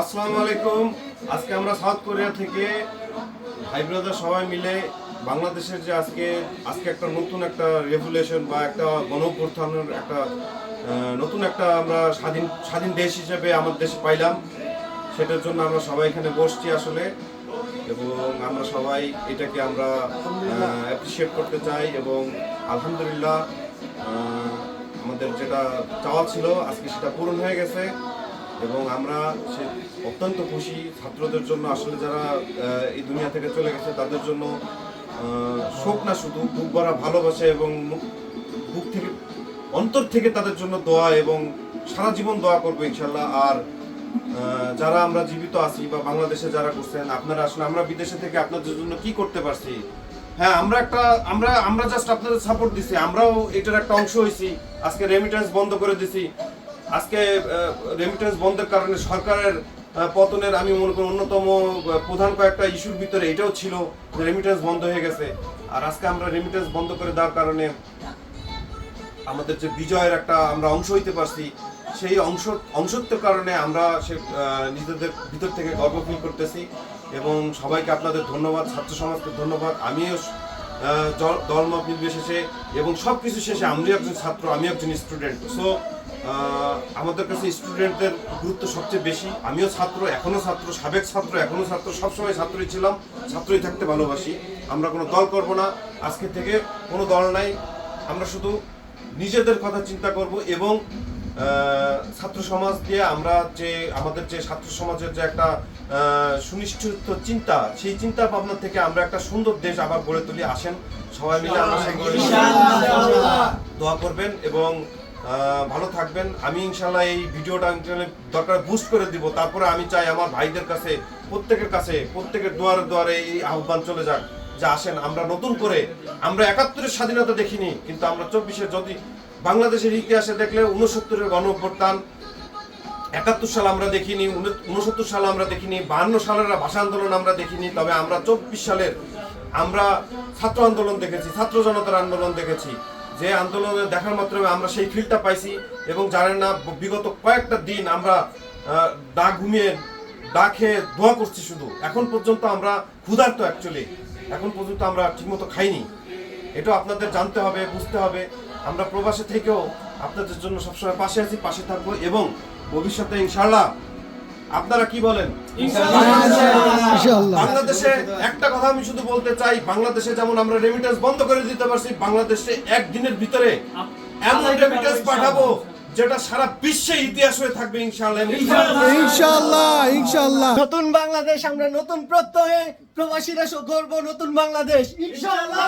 আসসালামু আলাইকুম। আজকে আমরা সাউথ কোরিয়া থেকে ভাই ব্রাদার সবাই মিলে বাংলাদেশের যে আজকে আজকে একটা নতুন একটা রেভুলেশন বা একটা গণঅভ্যুত্থানের একটা নতুন একটা আমরা স্বাধীন স্বাধীন দেশ হিসেবে আমার দেশে পাইলাম। সেটার জন্য আমরা সবাই এখানে বসছি আসলে। এবং আমরা সবাই এটাকে আমরা অ্যাপ্রিসিয়েট করতে চাই এবং আলহামদুলিল্লাহ আমাদের যেটা চাওয়া ছিল, আজকে সেটা পূরণ হয়ে গেছে। এবং আমরা সে অত্যন্ত খুশি ছাত্রদের জন্য। আসলে যারা এই দুনিয়া থেকে চলে গেছে, তাদের জন্য শোক না শুধু, বুক ভরা ভালোবাসে এবং বুক থেকে, অন্তর থেকে তাদের জন্য দোয়া এবং সারা জীবন দোয়া করব ইনশাল্লাহ আর যারা আমরা জীবিত আছি বা বাংলাদেশে যারা করছেন, আপনারা আসলে আমরা বিদেশে থেকে আপনাদের জন্য কি করতে পারছি? হ্যাঁ আমরা একটা, আমরা আমরা জাস্ট আপনাদের সাপোর্ট দিছি। আমরাও এটার একটা অংশ হয়েছি। আজকে রেমিটেন্স বন্ধ করে দিছি। আজকে রেমিটেন্স বন্ধের কারণে সরকারের পতনের আমি মনে করি অন্যতম প্রধান কয়েকটা ইস্যুর ভিতরে এটাও ছিল যে রেমিটেন্স বন্ধ হয়ে গেছে। আর আজকে আমরা রেমিটেন্স বন্ধ করে দেওয়ার কারণে আমাদের যে বিজয়ের একটা আমরা অংশ হইতে পারছি, সেই অংশ, অংশত্বের কারণে আমরা সে নিজেদের ভিতর থেকে গর্ব ফিল করতেছি। এবং সবাইকে আপনাদের ধন্যবাদ, ছাত্র সমাজকে ধন্যবাদ। আমিও দলমত নির্বিশেষে এবং সব কিছু শেষে আমি একজন ছাত্র, আমি একজন স্টুডেন্ট সো আমাদের কাছে স্টুডেন্টদের গুরুত্ব সবচেয়ে বেশি। আমিও ছাত্র এখনও ছাত্র সাবেক ছাত্র এখনও ছাত্র সবসময় ছাত্রই ছিলাম ছাত্রই থাকতে ভালোবাসি। আমরা কোনো দল করব না আজকে থেকে কোনো দল নাই। আমরা শুধু নিজেদের কথা চিন্তা করব এবং ছাত্র সমাজ দিয়ে আমরা যে আমাদের যে ছাত্র সমাজের যে একটা সুনিশ্চিত চিন্তা সেই চিন্তা ভাবনা থেকে আমরা একটা সুন্দর দেশ আবার গড়ে তুলি। আসেন সবাই মিলে আমরা দোয়া করবেন এবং ভালো থাকবেন। আমি ইনশাল্লাহ এই ভিডিওটা দরকার বুস্ট করে দিব। তারপরে আমি চাই আমার ভাইদের কাছে, প্রত্যেকের কাছে, প্রত্যেকের দুয়ারে দুয়ারে এই আহ্বান চলে যাক, যে আসেন, আমরা নতুন করে, আমরা একাত্তরের স্বাধীনতা দেখিনি, কিন্তু আমরা চব্বিশে যদি বাংলাদেশের ইতিহাসে দেখলে উনসত্তরের গণ অভ্যুত্থান একাত্তর সাল আমরা দেখিনি উনসত্তর সাল আমরা দেখিনি, বাহান্ন সালের ভাষা আন্দোলন আমরা দেখিনি, তবে আমরা চব্বিশ সালের আমরা ছাত্র আন্দোলন দেখেছি, ছাত্র জনতার আন্দোলন দেখেছি। যে আন্দোলনে দেখার মাত্রমে আমরা সেই ফিলটা পাইছি এবং জানেন না, বিগত কয়েকটা দিন আমরা ডা ঘুমিয়ে, ডা খেয়ে দোয়া করছি শুধু। এখন পর্যন্ত আমরা ক্ষুধার্ত অ্যাকচুয়ালি এখন পর্যন্ত আমরা ঠিকমতো খাইনি। এটা আপনাদের জানতে হবে, বুঝতে হবে। আমরা প্রবাসে থেকেও আপনাদের জন্য সবসময় পাশে আছি, পাশে থাকব এবং ভবিষ্যতে ইনশাআল্লাহ আপনারা কি বলেন? বাংলাদেশে একটা কথা আমি শুধু বলতে চাই বাংলাদেশে যেমন আমরা রেমিটেন্স বন্ধ করে দিতে পারছি বাংলাদেশে একদিনের ভিতরে এমন রেমিটেন্স পাঠাবো যেটা সারা বিশ্বে ইতিহাস হয়ে থাকবে ইনশাআল্লাহ। ইনশাআল্লাহ। ইনশাআল্লাহ নতুন বাংলাদেশ আমরা নতুন প্রত্যয়ে প্রবাসীরা করব নতুন বাংলাদেশ। ইনশাআল্লাহ।